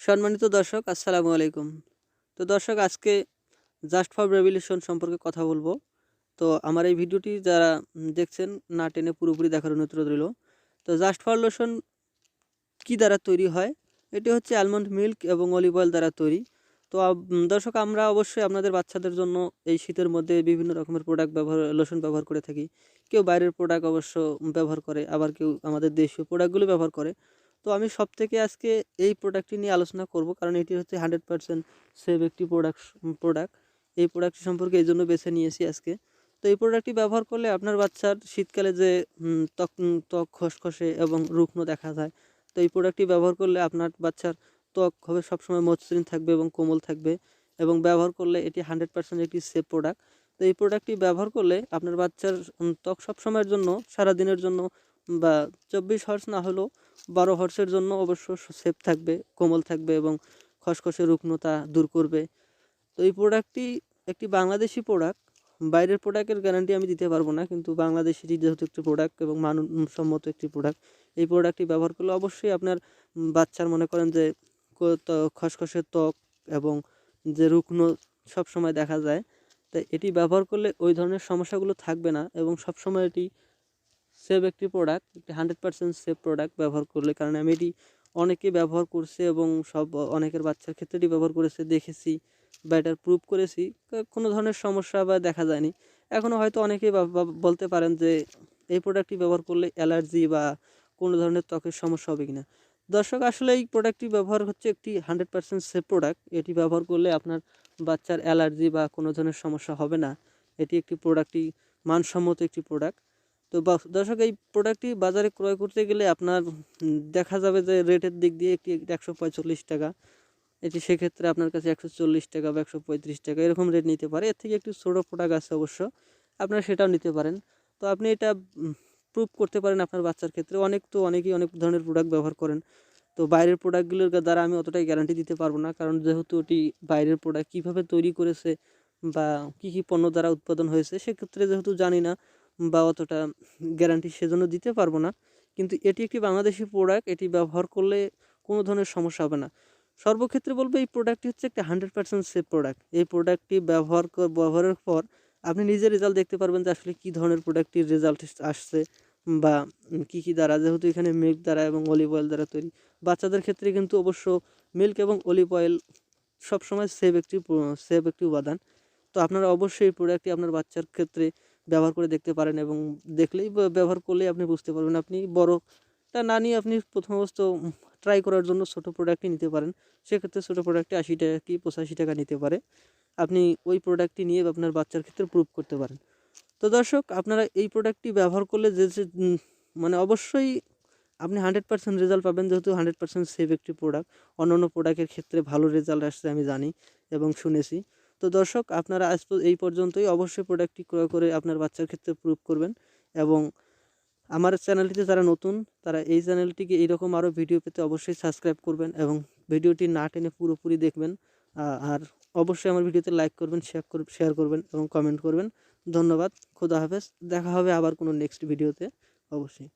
সম্মানিত দর্শক, আসসালামু আলাইকুম। তো দর্শক, আজকে জাস্ট ফর রেভলিউশন সম্পর্কে কথা বলব। তো আমার এই ভিডিওটি যারা দেখছেন, না টেনে পুরোপুরি দেখার অনুরোধ রইল। তো জাস্ট ফর লোশন কী দ্বারা তৈরি হয়? এটি হচ্ছে অ্যালমন্ড মিল্ক এবং অলিভ অয়েল দ্বারা তৈরি। তো দর্শক, আমরা অবশ্যই আপনাদের বাচ্চাদের জন্য এই শীতের মধ্যে বিভিন্ন রকমের প্রোডাক্ট ব্যবহার লোশন ব্যবহার করে থাকি। কেউ বাইরের প্রোডাক্ট অবশ্য ব্যবহার করে, আবার কেউ আমাদের দেশীয় প্রোডাক্টগুলো ব্যবহার করে। তো আমি সব থেকে আজকে এই প্রোডাক্টটি নিয়ে আলোচনা করব, কারণ এটি হচ্ছে হান্ড্রেড পারসেন্ট সেভ একটি প্রোডাক্ট প্রোডাক্ট এই প্রোডাক্টটি সম্পর্কে এই জন্য বেছে নিয়েছি আজকে। তো এই প্রোডাক্টটি ব্যবহার করলে আপনার বাচ্চার শীতকালে যে ত্বক ত্বক খসখসে এবং রুগ্ন দেখা যায়, তো এই প্রোডাক্টটি ব্যবহার করলে আপনার বাচ্চার ত্বক হবে সবসময় মসৃণ থাকবে এবং কোমল থাকবে এবং ব্যবহার করলে এটি হান্ড্রেড পার্সেন্ট একটি সেফ প্রোডাক্ট তো এই প্রোডাক্টটি ব্যবহার করলে আপনার বাচ্চার ত্বক সবসময়ের জন্য, সারাদিনের জন্য বা চব্বিশ হর্স না হলেও বারো হর্সের জন্য অবশ্য সেফ থাকবে, কোমল থাকবে এবং খসখসে রুগ্নতা দূর করবে। তো এই প্রোডাক্টটি একটি বাংলাদেশি প্রোডাক্ট, বাইরের প্রোডাক্টের গ্যারান্টি আমি দিতে পারব না, কিন্তু বাংলাদেশি যেহেতু একটি প্রোডাক্ট এবং মানসম্মত একটি প্রোডাক্ট, এই প্রোডাক্টটি ব্যবহার করলে অবশ্যই আপনার বাচ্চার মনে করেন যে খসখসে ত্বক এবং যে রুগ্ন সব সময় দেখা যায় তাই এটি ব্যবহার করলে ওই ধরনের সমস্যাগুলো থাকবে না এবং সবসময় এটি সেভ একটি প্রোডাক্ট একটি হান্ড্রেড পার্সেন্ট সেভ প্রোডাক্ট ব্যবহার করলে, কারণ আমি এটি অনেকে ব্যবহার করছে এবং সব অনেকের বাচ্চার ক্ষেত্রে এটি ব্যবহার করেছে, দেখেছি বা এটার প্রুভ করেছি কোনো ধরনের সমস্যা বা দেখা যায়নি। এখনও হয়তো অনেকেই বলতে পারেন যে এই প্রোডাক্টটি ব্যবহার করলে অ্যালার্জি বা কোনো ধরনের ত্বকের সমস্যা হবে কিনা। দর্শক, আসলে এই প্রোডাক্টটি ব্যবহার হচ্ছে একটি হান্ড্রেড পার্সেন্ট সেফ প্রোডাক্ট এটি ব্যবহার করলে আপনার বাচ্চার অ্যালার্জি বা কোনো ধরনের সমস্যা হবে না। এটি একটি প্রোডাক্টটি মানসম্মত একটি প্রোডাক্ট তো দর্শক, এই প্রোডাক্টটি বাজারে ক্রয় করতে গেলে আপনার দেখা যাবে যে রেটের দিক দিয়ে একটি একশো পঁয়তাল্লিশ টাকা। এটি সেক্ষেত্রে আপনার কাছে একশো চল্লিশ টাকা বা একশো পঁয়ত্রিশ টাকা এরকম রেট নিতে পারে। এর থেকে একটু ছোটো প্রোডাক্ট আছে অবশ্য, আপনারা সেটাও নিতে পারেন। তো আপনি এটা প্রুভ করতে পারেন আপনার বাচ্চার ক্ষেত্রে। অনেক তো অনেকেই অনেক ধরনের প্রোডাক্ট ব্যবহার করেন। তো বাইরের প্রোডাক্টগুলোর দ্বারা আমি অতটাই গ্যারান্টি দিতে পারব না। কারণ যেহেতু ওটি বাইরের প্রোডাক্ট কীভাবে তৈরি করেছে বা কী কী পণ্য দ্বারা উৎপাদন হয়েছে, সেক্ষেত্রে যেহেতু জানি না বা অতটা গ্যারান্টি সেজন্য দিতে পারব না। কিন্তু এটি একটি বাংলাদেশি প্রোডাক্ট এটি ব্যবহার করলে কোনো ধরনের সমস্যা হবে না। সর্বক্ষেত্রে বলব এই প্রোডাক্টটি হচ্ছে একটা হান্ড্রেড পার্সেন্ট সেফ প্রোডাক্ট এই প্রোডাক্টটি ব্যবহার কর- ব্যবহারের পর আপনি নিজের রেজাল্ট দেখতে পারবেন যে আসলে কী ধরনের প্রোডাক্টটির রেজাল্ট আসছে বা কী কী দ্বারা। যেহেতু এখানে মিল্ক দ্বারা এবং অলিভ অয়েল দ্বারা তৈরি। বাচ্চাদের ক্ষেত্রে কিন্তু অবশ্য মিল্ক এবং অলিভ অয়েল সবসময় সেভ একটি সেভ একটি উপাদান। তো আপনারা অবশ্যই এই প্রোডাক্টটি আপনার বাচ্চার ক্ষেত্রে ব্যবহার করে দেখতে পারেন এবং দেখলেই ব্যবহার করলেই আপনি বুঝতে পারবেন। আপনি বড়টা না নিয়ে আপনি প্রথম অবস্থ ট্রাই করার জন্য ছোটো প্রোডাক্টই নিতে পারেন। সেক্ষেত্রে ছোটো প্রোডাক্টে আশি টাকা কি পঁচাশি টাকা নিতে পারে। আপনি ওই প্রোডাক্টটি নিয়ে আপনার বাচ্চার ক্ষেত্রে প্রুভ করতে পারেন। তো দর্শক, আপনারা এই প্রোডাক্টটি ব্যবহার করলে যে মানে অবশ্যই আপনি হান্ড্রেড পার্সেন্ট রেজাল্ট পাবেন যেহেতু হান্ড্রেড পার্সেন্ট সেভ একটি প্রোডাক্ট অন্য অন্য প্রোডাক্টের ক্ষেত্রে ভালো রেজাল্ট আসছে আমি জানি এবং শুনেছি। তো দর্শক, আপনারা আজ এই পর্যন্তই। অবশ্যই প্রোডাক্টটি ক্রয় করে আপনার বাচ্চার ক্ষেত্রে প্রুভ করবেন এবং আমার চ্যানেলটিতে যারা নতুন, তারা এই চ্যানেলটিকে এইরকম আরও ভিডিও পেতে অবশ্যই সাবস্ক্রাইব করবেন এবং ভিডিওটি না টেনে পুরোপুরি দেখবেন। আর অবশ্যই আমার ভিডিওতে লাইক করবেন শেয়ার শেয়ার করবেন এবং কমেন্ট করবেন। ধন্যবাদ, খোদা হাফেজ। দেখা হবে আবার কোনো নেক্সট ভিডিওতে অবশ্যই।